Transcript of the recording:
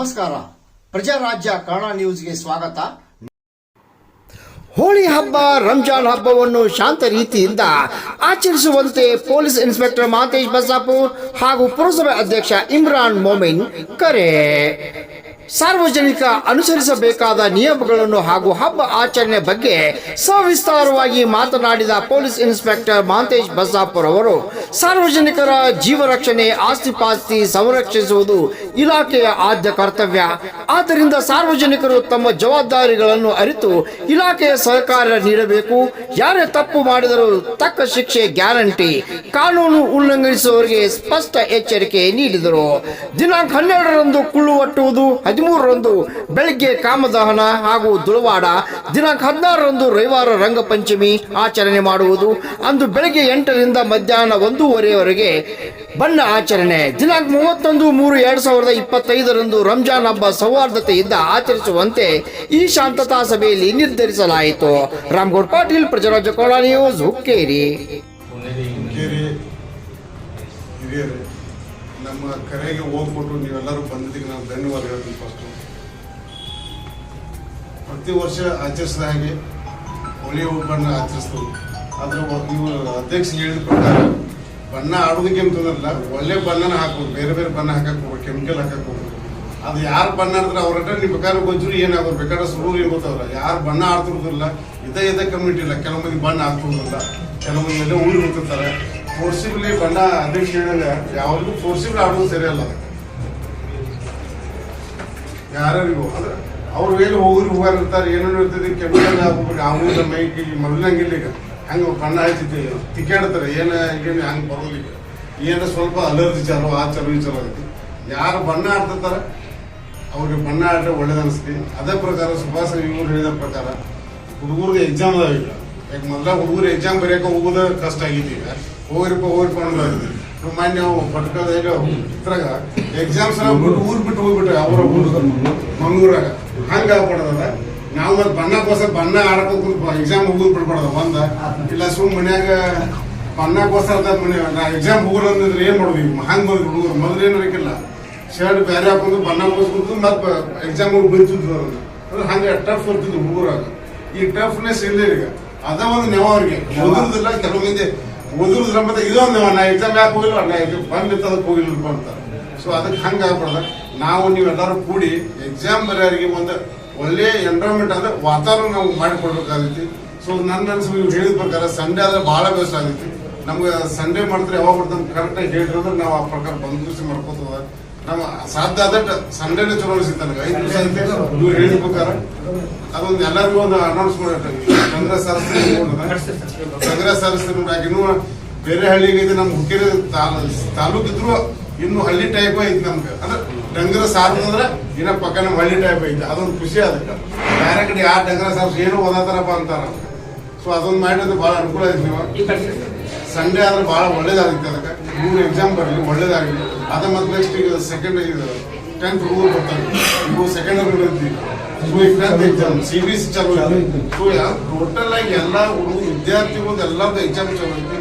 ನಮಸ್ಕಾರ. ಪ್ರಜಾರಾಜ್ಯ ಕನ್ನಡ ನ್ಯೂಸ್ಗೆ ಸ್ವಾಗತ. ಹೋಳಿ ಹಬ್ಬ, ರಂಜಾನ್ ಹಬ್ಬವನ್ನು ಶಾಂತ ರೀತಿಯಿಂದ ಆಚರಿಸುವಂತೆ ಪೊಲೀಸ್ ಇನ್ಸ್ಪೆಕ್ಟರ್ ಮಹತೇಶ್ ಬಸಾಪುರ್ ಹಾಗೂ ಪುರಸಭೆ ಅಧ್ಯಕ್ಷ ಇಮ್ರಾನ್ ಮೊಮಿನ್ ಕರೆ. ಸಾರ್ವಜನಿಕ ಅನುಸರಿಸಬೇಕಾದ ನಿಯಮಗಳನ್ನು ಹಾಗೂ ಹಬ್ಬ ಆಚರಣೆ ಬಗ್ಗೆ ಸವಿಸ್ತಾರವಾಗಿ ಮಾತನಾಡಿದ ಪೊಲೀಸ್ ಇನ್ಸ್ಪೆಕ್ಟರ್ ಮಹಂತೇಶ್ ಬಸಾಪುರ್ ಅವರು, ಸಾರ್ವಜನಿಕರ ಜೀವ ರಕ್ಷಣೆ ಆಸ್ತಿ ಪಾಸ್ತಿ ಸಂರಕ್ಷಿಸುವುದು ಇಲಾಖೆಯ ಆದ್ಯ ಕರ್ತವ್ಯ. ಆದ್ದರಿಂದ ಸಾರ್ವಜನಿಕರು ತಮ್ಮ ಜವಾಬ್ದಾರಿಗಳನ್ನು ಅರಿತು ಇಲಾಖೆಯ ಸಹಕಾರ ನೀಡಬೇಕು. ಯಾರೇ ತಪ್ಪು ಮಾಡಿದರೂ ತಕ್ಕ ಶಿಕ್ಷೆ ಗ್ಯಾರಂಟಿ. ಕಾನೂನು ಉಲ್ಲಂಘಿಸುವವರಿಗೆ ಸ್ಪಷ್ಟ ಎಚ್ಚರಿಕೆ ನೀಡಿದರು. ದಿನಾಂಕ ಹನ್ನೆರಡರಂದು ಕುಳ್ಳು ಒಟ್ಟುವುದು ಹದಿಮೂರರಂದು ಬೆಳಗ್ಗೆ ಕಾಮದಹನ ಹಾಗೂ ದುಳವಾಡ ದಿನಾಂಕ ಹದಿನಾರರಂದು ರವಿವಾರ ರಂಗಪಂಚಮಿ ಆಚರಣೆ ಮಾಡುವುದು. ಅಂದು ಬೆಳಗ್ಗೆ ಎಂಟರಿಂದ ಮಧ್ಯಾಹ್ನ ಒಂದೂವರೆವರೆಗೆ ಬಣ್ಣ ಆಚರಣೆ. ದಿನಾಂಕ ಮೂವತ್ತೊಂದು ಮೂರು ಎರಡು ಸಾವಿರದ ಇಪ್ಪತ್ತೈದರಂದು ರಂಜಾನ್ ಹಬ್ಬ ಸೌಹಾರ್ದತೆಯಿಂದ ಆಚರಿಸುವಂತೆ ಈ ಶಾಂತತಾ ಸಭೆಯಲ್ಲಿ ನಿರ್ಧರಿಸಲಾಯಿತು. ರಾಮ್ಗೌಡ್ ಪಾಟೀಲ್ ಪ್ರಜರಾಜ ನ್ಯೂಸ್, ಹುಕ್ಕೇರಿ. ನಮ್ಮ ಕರೆಗೆ ಹೋಗ್ಬಿಟ್ಟು ನೀವೆಲ್ಲರೂ ಬಂದಿದ್ದಕ್ಕೆ ನಾವು ಧನ್ಯವಾದ ಹೇಳ್ತೀನಿ ಫಸ್ಟು ಪ್ರತಿ ವರ್ಷ ಆಚರಿಸಿದ ಹಾಗೆ ಹೋಳಿ ಬಣ್ಣ ಆಚರಿಸ್ತೀವಿ ಆದ್ರೆ ನೀವು ಅಧ್ಯಕ್ಷ ಹೇಳಿದ ಪ್ರಕಾರ ಬಣ್ಣ ಆಡೋದಕ್ಕೆ ಅಂತಂದ್ರಲ್ಲ ಒಳ್ಳೆ ಬಣ್ಣನ ಹಾಕೋದು ಬೇರೆ ಬೇರೆ ಬಣ್ಣ ಹಾಕಕ್ಕೆ ಹೋಗ್ಬೇಕು ಕೆಮಿಕಲ್ ಹಾಕಕ್ಕೆ ಹೋಗ್ಬೇಕು ಅದು ಯಾರು ಬಣ್ಣ ಆಡಿದ್ರೆ ಅವ್ರ ಹತ್ರ ನೀವು ಬೇಕಾದ್ರೆ ಗೊಜ್ಜರು ಏನಾಗೋದು ಬೇಕಾದ್ರೆ ಸುರು ಗೊತ್ತವ್ರ ಯಾರು ಬಣ್ಣ ಆಡ್ತಿರೋದಿಲ್ಲ, ಇದೇ ಇದೇ ಕಮ್ಯುನಿಟಿ ಇಲ್ಲ. ಕೆಲವು ಬಣ್ಣ ಆಡ್ತಿರೋದಿಲ್ಲ. ಕೆಲವು ಮಂದಿ ಎಲ್ಲ ಉಳಿ ಹೋಗ್ತಿರ್ತಾರೆ ಫೋರ್ಸಿಬ್ಲಿ ಬಣ್ಣ ಅಧ್ಯಕ್ಷ ಹೇಳಿದ್ರೆ ಯಾವಾಗಲೂ ಫೋರ್ಸಿಬಲ್ ಆಡೋದು ಸರಿಯಲ್ಲ ಅದಕ್ಕೆ. ಯಾರಿಗೂ ಅಂದ್ರೆ ಅವ್ರು ಏನು ಹೋಗ್ರಿ ಹೋಗಾರ ಇರ್ತಾರೆ, ಏನೇನು ಇರ್ತದೆ, ಕೆಮಿಕಲ್ ಹಾಕ್ಬೇಕು ಅವನ ಮೈಗೆ ಮೊದಲಂಗಿಲ್ಲ ಈಗ ಹಂಗೆ ಬಣ್ಣ ಹಚ್ಚಿದ್ದೆ ತಿಕ್ಕಾಡ್ತಾರೆ ಏನ ಏನು ಹಂಗೆ ಬರೋದಿಲ್ಲ ಏನ ಸ್ವಲ್ಪ ಅಲರ್ಜಿ ಚಲೋ ಆ ಚಲೋ ಈ ಚಲೋ ಆಗುತ್ತೆ ಯಾರು ಬಣ್ಣ ಆಡ್ತಿರ್ತಾರೆ ಅವ್ರಿಗೆ ಬಣ್ಣ ಆಡ್ರೆ ಒಳ್ಳೇದು ಅದೇ ಪ್ರಕಾರ ಸುಭಾಷ್ ಇವ್ರು ಹೇಳಿದ ಪ್ರಕಾರ ಹುಡುಗರಿಗೆ ಎಕ್ಸಾಮ್ ಅದಾವ ಈಗ. ಯಾಕೆ ಮೊದಲ ಹುಡುಗರು ಎಕ್ಸಾಮ್ ಬರೆಯೋಕೆ ಹೋಗೋದು ಕಷ್ಟ ಆಗಿದ್ದೀವಿ ಹೋಗ್ರಿಪ್ಪ ಹೋಗ್ರಿಪ್ಪ ಅನ್ನೋದು ಮೊನ್ನೆ ನಾವು ಪಟ್ಕದ ಇದ್ರಾಗ ಎಕ್ಸಾಮ್ಸ್ ಬಿಟ್ಟು ಊರ್ ಬಿಟ್ಟು ಹೋಗ್ಬಿಟ್ರೆ ಅವರ ಊರು ಮಂಗಳೂರಾಗ. ಹಂಗ ಆಗ್ಬಿಡದ ನಾವು ಮತ್ತೆ ಕೋಸ ಬಣ್ಣ ಆಡಬೇಕು ಎಕ್ಸಾಮ್ ಹೋಗೋದು ಬಿಡ್ಬಾರ್ದ ಒಂದ. ಇಲ್ಲ ಸುಮ್ ಮನ್ಯಾಗ ಕೋಸ ಮನೆ ನಾ ಎಕ್ಸಾಮ್ ಹೋಗೋಣ ಅಂದ್ರೆ ಏನು ಮಾಡೋದು ಈಗ? ಹಂಗ ಬಂದ್ ಹುಡುಗರು. ಮೊದಲು ಏನು ಬೇಕಿಲ್ಲ ಶರ್ಟ್ ಬೇರೆ ಹಾಕೊಂಡು ಬಣ್ಣ ಕೋಸ್ಕೊಂಡು ಮತ್ತೆ ಎಕ್ಸಾಮ್ ಹೋಗಿ ಅವ್ರನ್ನ ಅಂದ್ರೆ ಹಂಗೆ ಟಫ್ ಇರ್ತಿದ್ರು ಹುಡುಗರಾಗ ಈ ಟಫ್ನೆಸ್ ಇಲ್ಲ ಈಗ. ಅದ ಒಂದು ನೆವ ಅವ್ರಿಗೆ. ಕೆಲವು ಮಂದಿ ಓದುದಿಲ್ಲ ಮತ್ತೆ ಇದೊಂದು ಅನ್ನ ನಾ ಎಕ್ಸಾಮ್ ಯಾಕೆ ಹೋಗಿಲ್ಲ ನಾ ಐತೆ ಬಂದಿತ್ತು ಅದಕ್ಕೆ ಹೋಗಿಲ್ಲ ಸೊ ಅದಕ್ಕೆ ಹಂಗೆ ಆಗ್ಬಿಡದ ನಾವು ನೀವೆಲ್ಲರೂ ಕೂಡಿ ಎಕ್ಸಾಮ್ ಬರೆಯವರಿಗೆ ಒಂದು ಒಳ್ಳೆ ಎನ್ವೈರನ್ಮೆಂಟ್ ಅಂದ್ರೆ ವಾತಾವರಣ ನಾವು ಮಾಡಿಕೊಡ್ಬೇಕಾಗೈತಿ ಸೊ ನನ್ನ ಅನ್ಸು ನೀವು ಹೇಳಿದ ಪ್ರಕಾರ ಸಂಡೇ ಆದ್ರೆ ಬಹಳ ಬೆಸ್ಟ್ ಆಗೈತಿ ನಮ್ಗೆ ಸಂಡೇ ಮಾಡಿದ್ರೆ ಯಾವಾಗ ಬರ್ತದೆ ಕರೆಕ್ಟಾಗಿ ಹೇಳಿದ್ರೆ ನಾವು ಆ ಪ್ರಕಾರ ಬಂದೂಸಿ ಮಾಡ್ಕೋತದ ನಮ್ಮ ಸಾಧ್ಯ ಆದಷ್ಟು ಸಂಡೇನೆ ಚಲೋ ನನಗೆ ಐದು ದಿವಸ ನೀವು ಹೇಳಿದ ಪ್ರಕಾರ. ಅದೊಂದು ಎಲ್ಲರಿಗೂ ಒಂದು ಅನೌನ್ಸ್ ಮಾಡಿ ಕಾಂಗ್ರೆಸ್ ಕಾಂಗ್ರೆಸ್ ಬೇರೆ ಹಳ್ಳಿಗೆ ನಮ್ಮ ಹುಕ್ಕೇರಿ ತಾಲೂಕು ಇದ್ರು ಇನ್ನು ಹಳ್ಳಿ ಟೈಪ್ ಐತಿ ನಮ್ಗೆ. ಅಂದ್ರೆ ಡಂಗ್ರ ಸಾರ್ ಅಂದ್ರೆ ಇನ್ನ ಪಕ್ಕ ನಮ್ಮ ಹಳ್ಳಿ ಟೈಪ್ ಐತಿ. ಅದೊಂದು ಖುಷಿ ಅದಕ್ಕೆ. ಬೇರೆ ಕಡೆ ಆ ಡಂಗರ ಸಾರ್ಸ್ ಏನು ಓದಾತಾರಪ್ಪ ಅಂತಾರ ಸೊ ಅದೊಂದು ಮಾಡಿದ್ರೆ ಬಹಳ ಅನುಕೂಲ ಐತಿ ನೀವು ಸಂಡೇ ಆದ್ರೆ ಬಹಳ ಒಳ್ಳೇದಾಗಿತ್ತು ಅದಕ್ಕೆ. ಮೂರು ಎಕ್ಸಾಮ್ ಬರಲಿ ಒಳ್ಳೇದಾಗಲಿ ಅದ ಮತ್ತೆ ನೆಕ್ಸ್ಟ್ ಈಗ ಸೆಕೆಂಡ್ ಇದು ಟೆಂತ್ ಮೂರು ಬರ್ತಾರೆ ಇವು ಸೆಕೆಂಡ್ ಈಗ tenth exam C B C ಚಲೋ ಟೋಟಲ್ ಆಗಿ ಎಲ್ಲ ಹುಡುಗರು ವಿದ್ಯಾರ್ಥಿಗಳು ಎಲ್ಲರದ್ದು ಎಕ್ಸಾಮ್ ಚಲೋ ಐತಿ